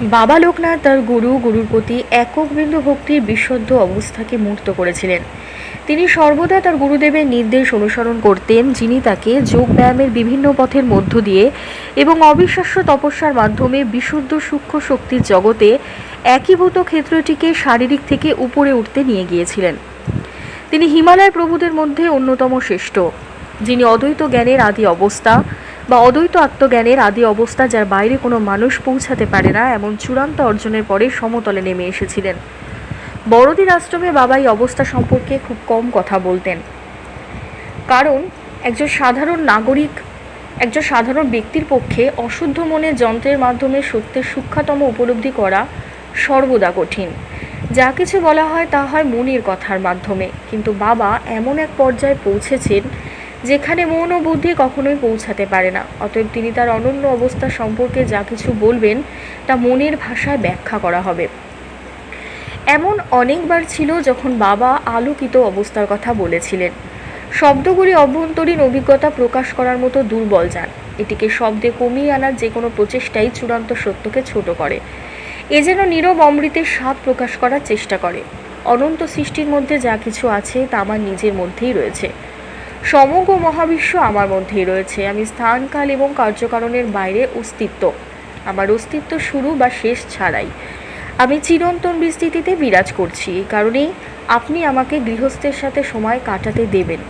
বাবা লোকনাথ তার গুরু, গুরুর প্রতি একক বিন্দু ভক্তির বিশুদ্ধ অবস্থাকে মূর্ত করেছিলেন। তিনি সর্বদা তার গুরুদেবের নির্দেশ অনুসরণ করতেন, যিনি তাকে যোগ ব্যায়ামের বিভিন্ন পথের মধ্য দিয়ে এবং অবিশ্বাস্য তপস্যার মাধ্যমে বিশুদ্ধ সূক্ষ্ম শক্তির জগতে একীভূত ক্ষেত্রটিকে শারীরিক থেকে উপরে উঠতে নিয়ে গিয়েছিলেন। তিনি হিমালয় প্রভুদের মধ্যে অন্যতম শ্রেষ্ঠ, যিনি অদ্বৈত জ্ঞানের আদি অবস্থা বা অদ্বৈত আত্মজ্ঞানের আদি অবস্থা যার বাইরে কোনো মানুষ পৌঁছাতে পারে না, এমন চূড়ান্ত অর্জনের পরে সমতলে নেমে এসেছিলেন। বড়দিন আশ্রমে বাবা এই অবস্থা সম্পর্কে খুব কম কথা বলতেন। কারণ একজন সাধারণ নাগরিক, একজন সাধারণ ব্যক্তির পক্ষে অশুদ্ধ মনের যন্ত্রের মাধ্যমে সত্যের সূক্ষ্মতম উপলব্ধি করা সর্বদা কঠিন। যা কিছু বলা হয় তা হয় মনের কথার মাধ্যমে। কিন্তু বাবা এমন এক পর্যায়ে পৌঁছেছেন যেখানে মন ও বুদ্ধি কখনোই পৌঁছাতে পারে না। অতএব তিনি তার অনন্য অবস্থা সম্পর্কে যা কিছু বলবেন, তা মনের ভাষায় ব্যাখ্যা করা হবে। এমন অনেকবার ছিল যখন বাবা আলোকিত অবস্থার কথা বলেছিলেন। শব্দগুলি অভ্যন্তরীণ অভিজ্ঞতা প্রকাশ করার মতো দুর্বল যান। এটিকে শব্দে কমিয়ে আনার যে কোনো প্রচেষ্টাই চূড়ান্ত সত্যকে ছোট করে। এ যেন নীরব অমৃতের স্বাদ প্রকাশ করার চেষ্টা করে। অনন্ত সৃষ্টির মধ্যে যা কিছু আছে, তা আমার নিজের মধ্যেই রয়েছে। সমগ্র মহাবিশ্ব আমার মধ্যেই রয়েছে। আমি স্থানকাল এবং কার্যকারণের বাইরে অস্তিত্ব। আমার অস্তিত্ব শুরু বা শেষ ছাড়াই। আমি চিরন্তন বিস্তৃতিতে বিরাজ করছি। এই কারণেই আপনি আমাকে গৃহস্থের সাথে সময় কাটাতে দেবেন।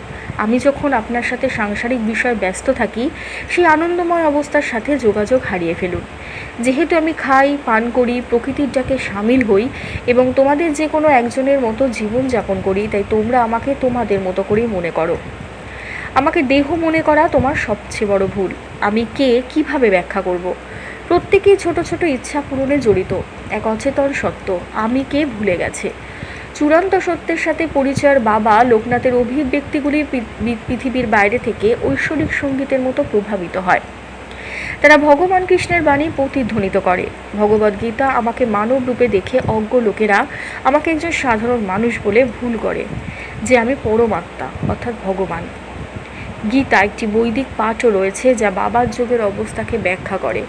আমি যখন আপনার সাথে সাংসারিক বিষয়ে ব্যস্ত থাকি, সেই আনন্দময় অবস্থার সাথে যোগাযোগ হারিয়ে ফেলুন। যেহেতু আমি খাই, পান করি, প্রকৃতির ডাকে সামিল হই এবং তোমাদের যে কোনো একজনের মতো জীবন যাপন করি, তাই তোমরা আমাকে তোমাদের মতো করেই মনে করো। আমাকে দেহ মনে করা তোমার সবচেয়ে বড় ভুল। আমি কে, কীভাবে ব্যাখ্যা করব? প্রত্যেকেই ছোট ছোট ইচ্ছা পূরণে জড়িত। এক অচেতন সত্য, আমি কে ভুলে গেছে? চূড়ান্ত সত্যের সাথে পরিচয়ের বাবা লোকনাথের অভিব্যক্তিগুলি পৃথিবীর বাইরে থেকে ঐশ্বরিক সঙ্গীতের মতো প্রভাবিত হয়। তারা ভগবান কৃষ্ণের বাণী প্রতিধ্বনিত করে। ভগবদ্গীতা আমাকে মানব রূপে দেখে অজ্ঞ লোকেরা আমাকে একজন সাধারণ মানুষ বলে ভুল করে, যে আমি পরমাত্মা, অর্থাৎ ভগবান। গীতা একটি বৈদিক পাঠও রয়েছে যা বাবার যোগের অবস্থাকে ব্যাখ্যা করে।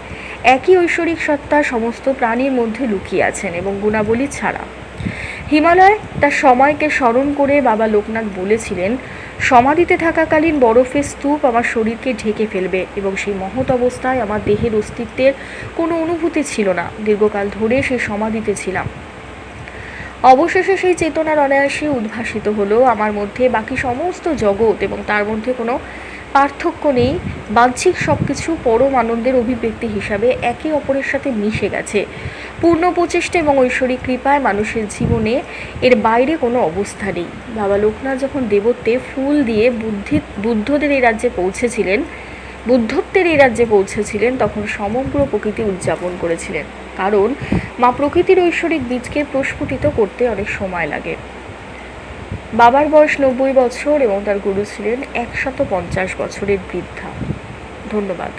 একই ঐশ্বরিক সত্তা সমস্ত প্রাণীর মধ্যে লুকিয়ে আছেন এবং গুণাবলী ছাড়া। হিমালয় তার সময়কে স্মরণ করে বাবা লোকনাথ বলেছিলেন, সমাধিতে থাকাকালীন বরফের স্তূপ আমার শরীরকে ঢেকে ফেলবে এবং সেই মহৎ অবস্থায় আমার দেহের অস্তিত্বের কোনো অনুভূতি ছিল না। দীর্ঘকাল ধরে সেই সমাধিতে ছিলাম। অবশেষে সেই চেতনার অনায়াসে উদ্ভাসিত হলো আমার মধ্যে। বাকি সমস্ত জগৎ এবং তার মধ্যে কোনো পার্থক্য নেই। বাহ্যিক সব কিছু পরম আনন্দের অভিব্যক্তি হিসাবে একে অপরের সাথে মিশে গেছে। পূর্ণ প্রচেষ্টা এবং ঐশ্বরিক কৃপায় মানুষের জীবনে এর বাইরে কোনো অবস্থা নেই। বাবা লোকনাথ যখন দেবত্বে ফুল দিয়ে বুদ্ধি, বুদ্ধদের এই রাজ্যে পৌঁছেছিলেন, বুদ্ধত্বের এই রাজ্যে পৌঁছেছিলেন, তখন সমগ্র প্রকৃতি উদযাপন করেছিলেন। কারণ মা প্রকৃতির ঐশ্বরিক বীজকে প্রস্ফুটিত করতে অনেক সময় লাগে। বাবার বয়স নব্বই বছর এবং তার গুরু ছিলেন একশত পঞ্চাশ বছরের বৃদ্ধা। ধন্যবাদ।